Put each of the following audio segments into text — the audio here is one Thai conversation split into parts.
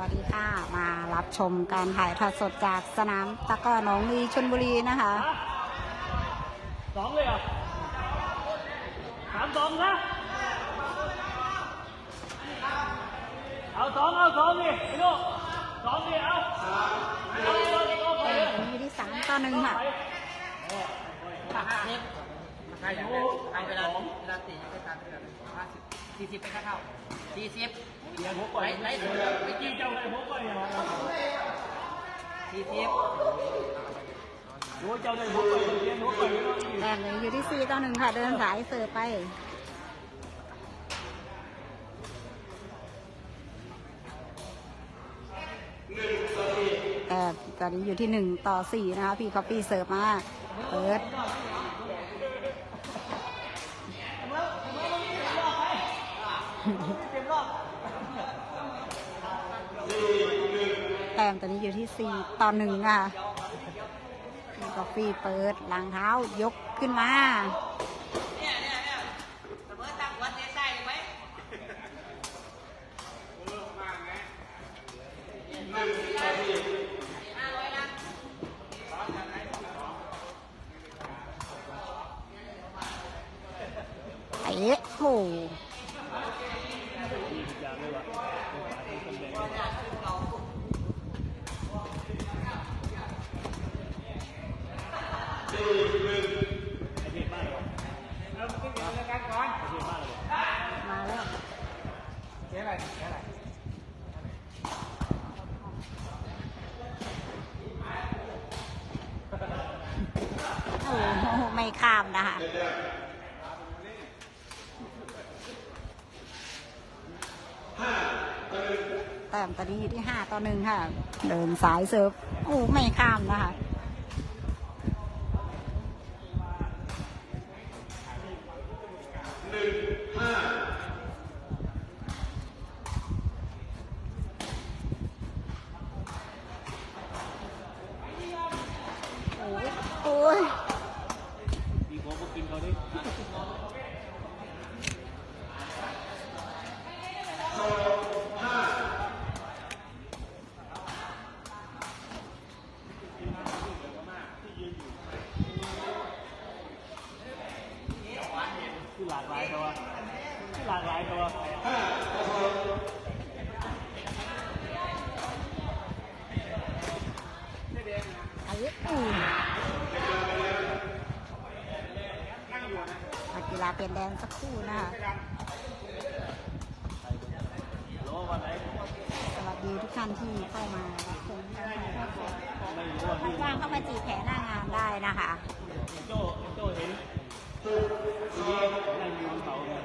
วัสดีค่ะ มารับชมการถ่ายทอดสดจากสนามตะกร้อหนองลีชนบุรีนะคะสองเลยเหรอสามสองนะเอาสองเอาสองดิพี่ลูกสองดิเอาเอาเอาเอาไปแต่เลยวันนี้ที่สามต่อหนึ่งค่ะใครอย่างใครเวลาเวลาตีก็ตามกันห้าสิบ สี่สิบไปค่าเท่าสี่สิบเดี๋ยวผมปล่อยไล่ไล่ไปกี้เจ้าเลยผมปล่อยอย่างนั้นสี่สิบดูเจ้าเลยผมปล่อยเดี๋ยวผมปล่อยแล้วแต้มเลยอยู่ที่สี่ต่อหนึ่งค่ะ เดินสายเสิร์ฟไปแต่ตอนนี้อยู่ที่หนึ่งต่อสี่นะคะ พี่คอปปี้เสิร์ฟมา เปิด แต้มตอนนี้อยู่ที่สี่ต่อหนึ่งค่ะกาแฟเปิดหลังเท้ายกขึ้นมาเอ๊ะโอ้โห มาแล้ว เจ๊อะไรเจ๊อะไรโอ้โหไม่ข้ามนะคะแต้มตอนนี้อยู่ที่ห้าต่อหนึ่งค่ะ เดินสายเซิร์ฟ โอ้ ไม่ข้ามนะคะ โอ้ ยโอ้ย ดีผมก็กินเขาดิ ที่หลากหลายตัวที่หลากหลายตัว ไอ้อู นักกีฬาเปลี่ยนแดนสักครู่นะคะสวัสดีทุกท่านที่เข้ามารับชมว่าใครว่างเข้ามาจีแผลหน้างานได้นะคะโจโจเห็นทีนี้นั่งอยู่บนเขาเนี่ย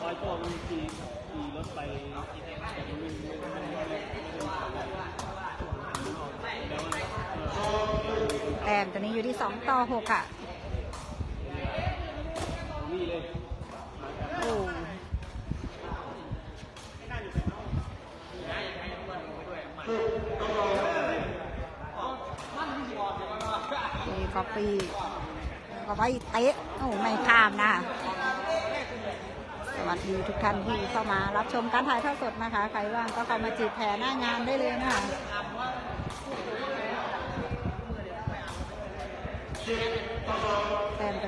พอโจมันขี่ขี่รถไปแต่มันมันเออแต้มตอนนี้อยู่ที่สองต่อหกค่ะ โอ้ดีกอปปี้ก็ไปเตะ โอ้ไม่ข้ามนะ สวัสดีทุกท่านที่เข้ามารับชมการถ่ายทอดสดนะคะ ใครว่างก็เข้ามาจีบแผลหน้างานได้เลยนะคะ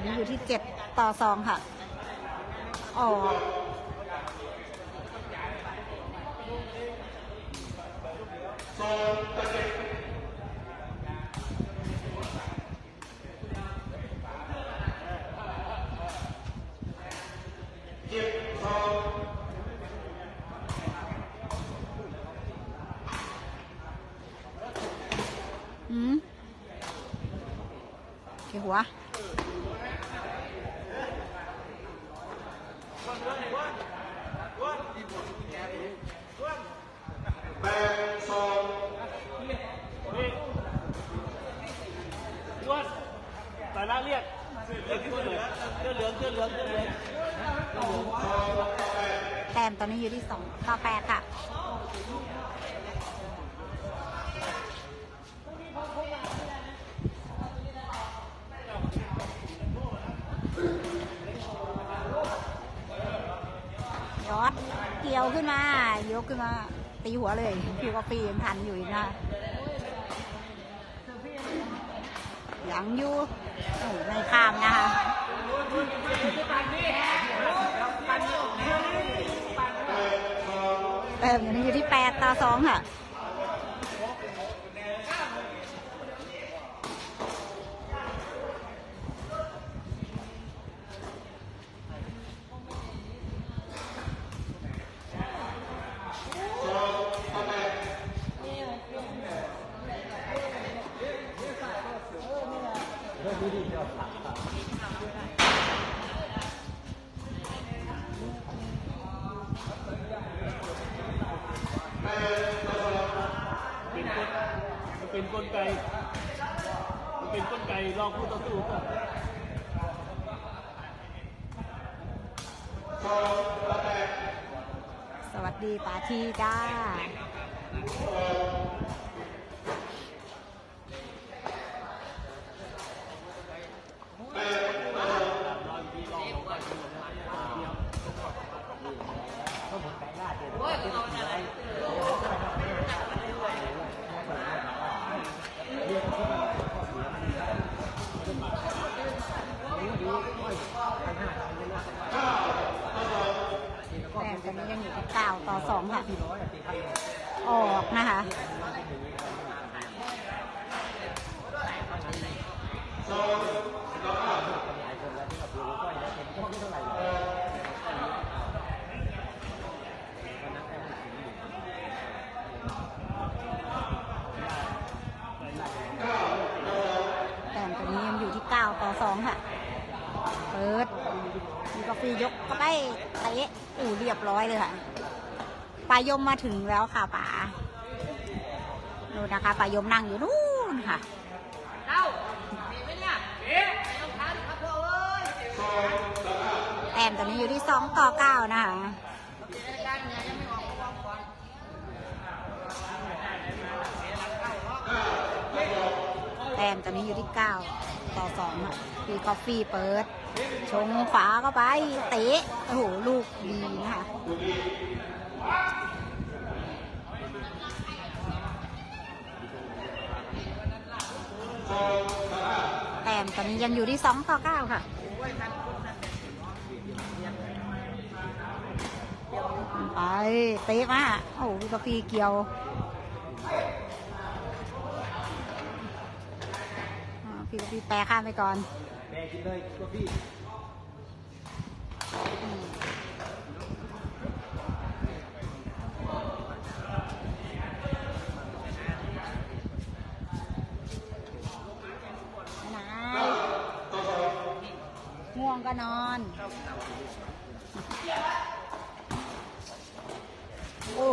อนนี้อยู่ที่เจ็ดต่อสองค่ะ ออกอืมเกี่ยวหัว นี่อ้วนสายน้าเรียกเรียกขึ้นเลยเสื้อเหลืองเสื้อเหลืองเสื้อเหลือง แต้มตอนนี้อยู่ที่สองต่อแปดค่ะยอดเกี่ยวขึ้นมายกขึ้นมา ตีหัวเลยพี่กาแฟยังทันอยู่อีกนะ ยังอยู่ในข้ามนะคะเติมยังอยู่ที่แปดต่อสองค่ะ เป็นกลไก มันเป็นกลไกลองพูดต่อสู้ก่อนสวัสดีปาทีจ้า ก้าต่อสองค่ะ ออกนะคะแต่ตอนนี้ยังอยู่ที่ 9 ต่อ 2 ค่ะ เปิดมีกาแฟยกเข้าไปเตะอู่เรียบร้อยเลยค่ะ ปลายมมาถึงแล้วค่ะป๋าดูนะคะปลายมนั่งอยู่นู่นค่ะเจ้าเห็นไหมเนี่ยเอ๊ะรองเท้าดิครับพ่อเอ้ยแต้มตอนนี้อยู่ที่สองต่อเก้านะคะรายการเนี่ยยังไม่ออกก็วางก่อนแต้มตอนนี้อยู่ที่เก้าต่อสองค่ะฟีกาแฟเปิด ชงขวาเข้าไป เตะ โอ้โห ลูกดีนะคะ แต้มตอนนี้ยังอยู่ที่สองต่อเก้าค่ะไปเตะมาโอ้โหกาแฟเกี่ยวพี่กาแฟแปรข้ามไปก่อนแบกินเลยก็พี่ไหน ง่วงก็นอน โอ้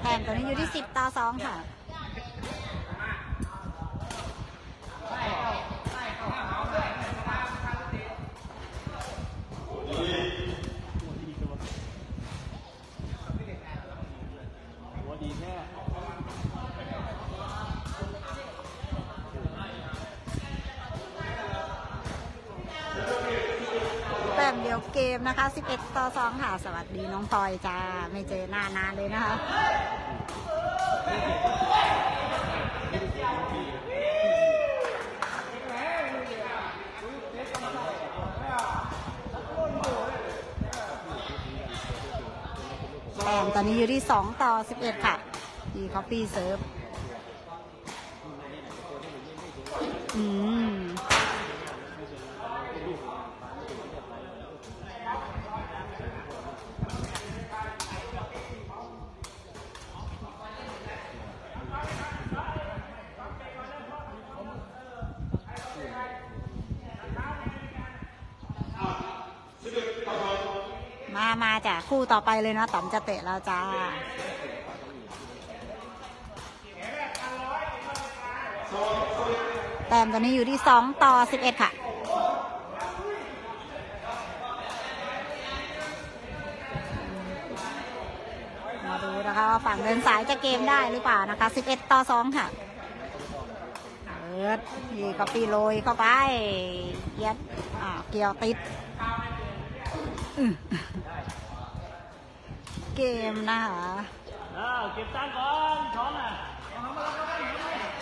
แถมตัวนี้อยู่ที่สิบต่อสองค่ะ หัวดีแน่ แต้ม เกมนะคะ 11 ต่อ 2 ค่ะ สวัสดีน้องพลอยจ้า ไม่เจอหน้านานเลยนะคะแต้มตอนนี้อยู่ที่ 2 ต่อ 11 ค่ะ ดีคอฟฟี่เซิร์ฟ อืม มามาจ้ะคู่ต่อไปเลยนะต๋อมจะเตะแล้วจ้าแต้มตอนนี้อยู่ที่2ต่อ11ค่ะมาดูนะคะว่าฝั่งเดินสายจะเกมได้หรือเปล่านะคะ11ต่อ2ค่ะเอปิดนี่ก็ปีโรยเข้าไปเย็ดอ่าเกี่ยวติด เกมนะคะอ้าวเก็บตังก่อนช้อนอะ